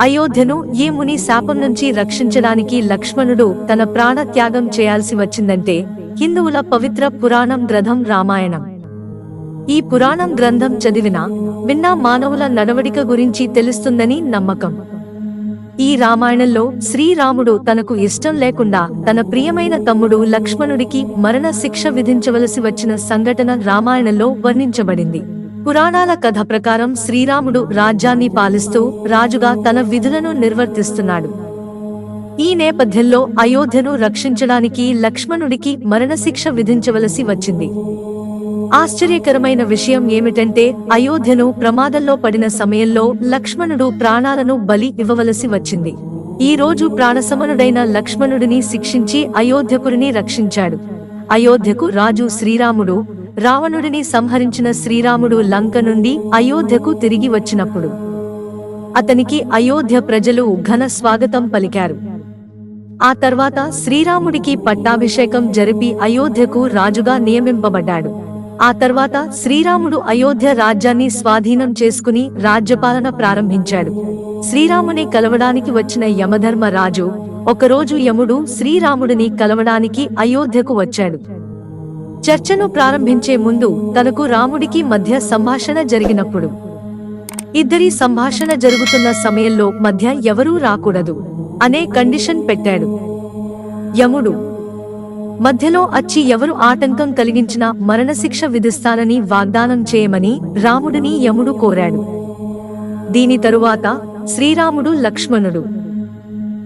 అయోధ్యను ఈ ముని శాపం నుంచి రక్షించడానికి లక్ష్మణుడు తన ప్రాణ త్యాగం చేయాల్సి వచ్చిందంటే హిందువుల పవిత్ర పురాణం గ్రంథం రామాయణం. ఈ పురాణం గ్రంథం చదివిన విన్నా మానవుల నడవడిక గురించి తెలుస్తుందని నమ్మకం. ఈ రామాయణంలో శ్రీరాముడు తనకు ఇష్టం లేకుండా తన ప్రియమైన తమ్ముడు లక్ష్మణుడికి మరణ శిక్ష విధించవలసి వచ్చిన సంఘటన రామాయణంలో వర్ణించబడింది. పురాణాల కథ ప్రకారం శ్రీరాముడు రాజ్యాన్ని పాలిస్తూ రాజుగా తన విధులను నిర్వర్తిస్తున్నాడు. ఈ నేపథ్యంలో అయోధ్యను రక్షించడానికి లక్ష్మణుడికి మరణశిక్ష విధించవలసి వచ్చింది. ఆశ్చర్యకరమైన విషయం ఏమిటంటే అయోధ్యను ప్రమాదంలో పడిన సమయంలో లక్ష్మణుడు ప్రాణాలను బలి ఇవ్వవలసి వచ్చింది. ఈ రోజు ప్రాణసమనుడైన లక్ష్మణుడిని శిక్షించి అయోధ్యకుడిని రక్షించాడు. అయోధ్యకు రాజు శ్రీరాముడు రావణుడిని సంహరించిన శ్రీరాముడు లంక నుండి అయోధ్యకు తిరిగి వచ్చినప్పుడు అతనికి అయోధ్య ప్రజలు ఘన స్వాగతం పలికారు. ఆ తర్వాత శ్రీరాముడికి పట్టాభిషేకం జరిపి అయోధ్యకు రాజుగా నియమింపబడ్డాడు. ఆ తర్వాత శ్రీరాముడు అయోధ్య రాజ్యాన్ని స్వాధీనం చేసుకుని రాజ్యపాలన ప్రారంభించాడు. శ్రీరాముని కలవడానికి వచ్చిన యమధర్మ రాజు ఒకరోజు యముడు శ్రీరాముడిని కలవడానికి అయోధ్యకు వచ్చాడు. చర్చను ప్రారంభించే ముందు తనకు రాముడికి మధ్య సంభాషణ జరిగినప్పుడు. ఇద్దరి సంభాషణ జరుగుతున్న సమయంలో మధ్య ఎవరూ రాకూడదు. అనే కండిషన్ పెట్టాడు. యముడు. మధ్యలో అచ్చి ఎవరు ఆటంకం కలిగించినా మరణశిక్ష విధిస్తానని వాగ్దానం చేయమని రాముడిని యముడు కోరాడు. దీని తరువాత శ్రీరాముడు లక్ష్మణుడు.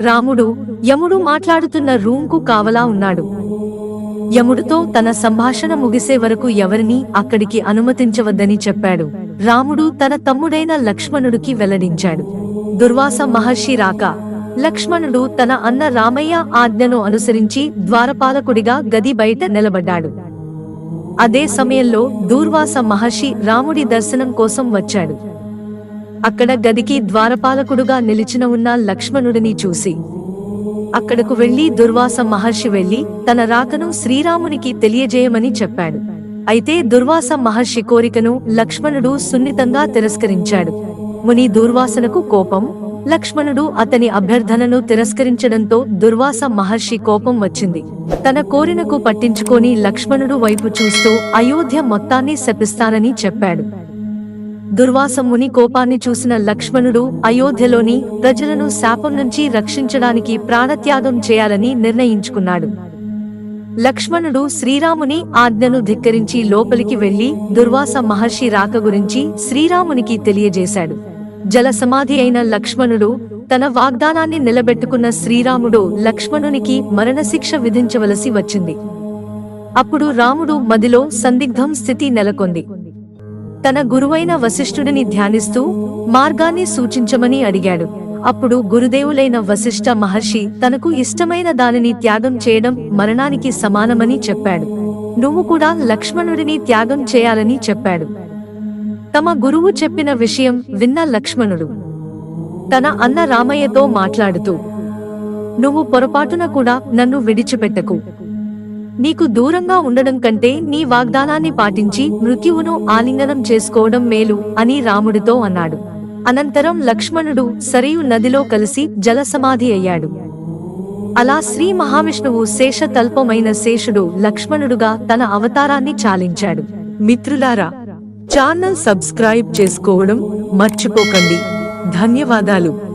రాముడు యముడు మాట్లాడుతున్న రూంకు కావలా ఉన్నాడు. యముడితో తన సంభాషణ ముగిసే వరకు ఎవరినీ అక్కడికి అనుమతించవద్దని చెప్పాడు. రాముడు తన తమ్ముడైన లక్ష్మణుడికి వెల్లడించాడు. దుర్వాస మహర్షి రాక లక్ష్మణుడు తన అన్న రామయ్య ఆజ్ఞను అనుసరించి ద్వారపాలకుడిగా గది బయట నిలబడ్డాడు. అదే సమయంలో దూర్వాస మహర్షి రాముడి దర్శనం కోసం వచ్చాడు. అక్కడ గదికి ద్వారపాలకుడుగా నిలిచిన ఉన్న లక్ష్మణుడిని చూసి అక్కడకు వెళ్ళి దుర్వాస మహర్షి వెళ్ళి తన రాకను శ్రీరామునికి తెలియజేయమని చెప్పాడు. అయితే దుర్వాస మహర్షి కోరికను లక్ష్మణుడు సున్నితంగా తిరస్కరించాడు. ముని దుర్వాసనకు కోపం లక్ష్మణుడు అతని అభ్యర్థనను తిరస్కరించడంతో దుర్వాస మహర్షి కోపం వచ్చింది. తన కోరినకు పట్టించుకొని లక్ష్మణుడు వైపు చూస్తూ అయోధ్య మొత్తాన్ని శపిస్తానని చెప్పాడు. దుర్వాస ముని కోపాన్ని చూసిన లక్ష్మణుడు అయోధ్యలోని ప్రజలను శాపం నుంచి రక్షించడానికి ప్రాణత్యాగం చేయాలని నిర్ణయించుకున్నాడు. లక్ష్మణుడు శ్రీరాముని ఆజ్ఞను ధిక్కరించి లోపలికి వెళ్ళి దుర్వాస మహర్షి రాక గురించి శ్రీరామునికి తెలియజేశాడు. జల సమాధి అయిన లక్ష్మణుడు తన వాగ్దానాన్ని నిలబెట్టుకున్న శ్రీరాముడు లక్ష్మణునికి మరణశిక్ష విధించవలసి వచ్చింది. అప్పుడు రాముడు మదిలో సందిగ్ధం స్థితి నెలకొంది. తన గురువైన వశిష్ఠుడిని ధ్యానిస్తూ మార్గాన్ని సూచించమని అడిగాడు. అప్పుడు గురుదేవులైన వశిష్ఠ మహర్షి తనకు ఇష్టమైన దానిని త్యాగం చేయడం మరణానికి సమానమని చెప్పాడు. నువ్వు కూడా లక్ష్మణుడిని త్యాగం చేయాలని చెప్పాడు. తమ గురువు చెప్పిన విషయం విన్న లక్ష్మణుడు తన అన్న రామయ్యతో మాట్లాడుతూ నువ్వు పొరపాటున కూడా నన్ను విడిచిపెట్టకు. నీకు దూరంగా ఉండడం కంటే నీ వాగ్దానాన్ని పాటించి మృత్యువును ఆలింగనం చేసుకోవడం మేలు అని రాముడితో అన్నాడు. అనంతరం లక్ష్మణుడు సరియు నదిలో కలిసి జలసమాధి అయ్యాడు. అలా శ్రీ మహావిష్ణువు శేషతల్పమైన శేషుడు లక్ష్మణుడుగా తన అవతారాన్ని చాలించాడు. మిత్రులారా ఛానల్ సబ్స్క్రైబ్ చేసుకోవడం మర్చిపోకండి. ధన్యవాదాలు.